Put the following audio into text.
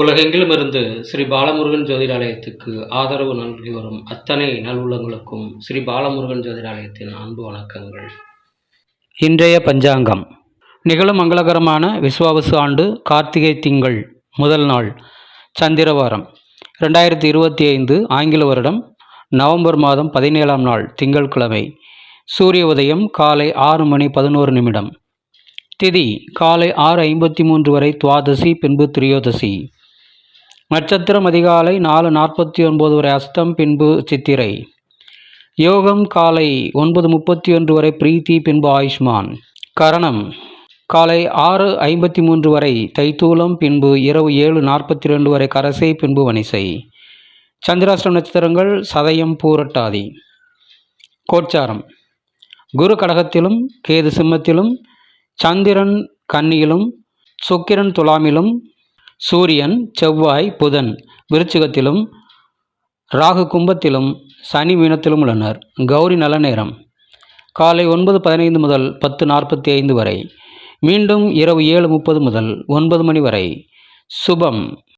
உலகெங்கிலும் இருந்து ஸ்ரீ பாலமுருகன் ஜோதிடாலயத்துக்கு ஆதரவு நல்கி வரும் அத்தனை நல்வுள்ளங்களுக்கும் ஸ்ரீ பாலமுருகன் ஜோதிடாலயத்தின் அன்பு வணக்கங்கள். இன்றைய பஞ்சாங்கம். நிகழும் மங்களகரமான விஸ்வாவசு ஆண்டு கார்த்திகை திங்கள் முதல் நாள் சந்திரவாரம். ரெண்டாயிரத்தி இருபத்தி ஐந்து ஆங்கில வருடம் நவம்பர் மாதம் பதினேழாம் நாள் திங்கட்கிழமை. சூரிய உதயம் காலை ஆறு மணி பதினோரு நிமிடம். திதி காலை ஆறு ஐம்பத்தி மூன்று வரை துவாதசி பின்பு திரியோதசி. நட்சத்திரம் அதிகாலை நாலு நாற்பத்தி ஒன்பது வரை அஸ்தம் பின்பு சித்திரை. யோகம் காலை ஒன்பது முப்பத்தி ஒன்று வரை பிரீத்தி பின்பு ஆயுஷ்மான். கரணம் காலை ஆறு ஐம்பத்தி மூன்று வரை தைத்தூலம் பின்பு இரவு ஏழு நாற்பத்தி ரெண்டு வரை கரசை பின்பு வனிசை சந்திராஷ்டிரம் நட்சத்திரங்கள் சதயம் பூரட்டாதி. கோச்சாரம் குரு கடகத்திலும் கேது சிம்மத்திலும் சந்திரன் கன்னியிலும் சுக்கிரன் துலாமிலும் சூரியன் செவ்வாய் புதன் விருச்சிகத்திலும் ராகு கும்பத்திலும் சனி மீனத்திலும் உள்ளனர். கௌரி நல்ல நேரம். காலை ஒன்பது பதினைந்து முதல் பத்து நாற்பத்தி ஐந்து வரை. மீண்டும் இரவு ஏழு முப்பது முதல் ஒன்பது மணி வரை. சுபம்.